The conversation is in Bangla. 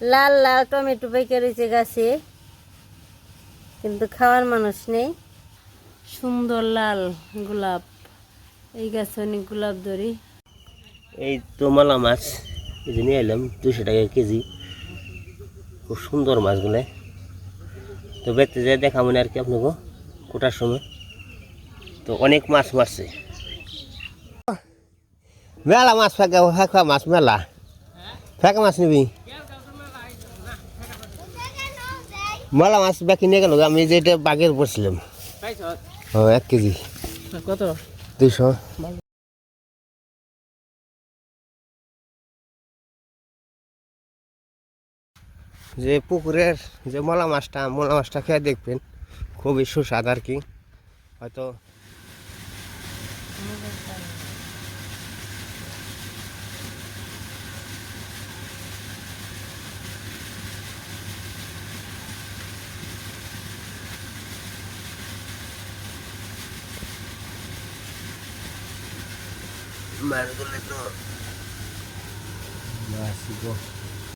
লাল লাল টমেটো পেকে রয়েছে গাছে। কিন্তু খাওয়ার মানুষ নেই। সুন্দর লাল গোলাপ। এই গাছে অনেক গোলাপ ধরি। এই তো মালা মাছ এই যে নিয়ে এলাম দুশো টাকা কেজি। খুব সুন্দর মাছগুলো। তো বেচতে যাই দেখা মনে আর কি আপনাকে কোটার সময়। তো অনেক মাছ মারছে। মেলা মাছ, ফেঁকা ফেঁকা মাছ, মেলা। ফেঁকা মাছ নিবি? মেলা মাছ বাকি নিয়ে গেল আমি যেটা বাগের পড়ছিলাম ও এক কেজি। কত? দুইশো। যে পুকুরের যে মলা মাছটা মলা মাছটা খেয়ে দেখবেন খুবই সুস্বাদ আর কি। হয়তো মাছগুলো তো মাছ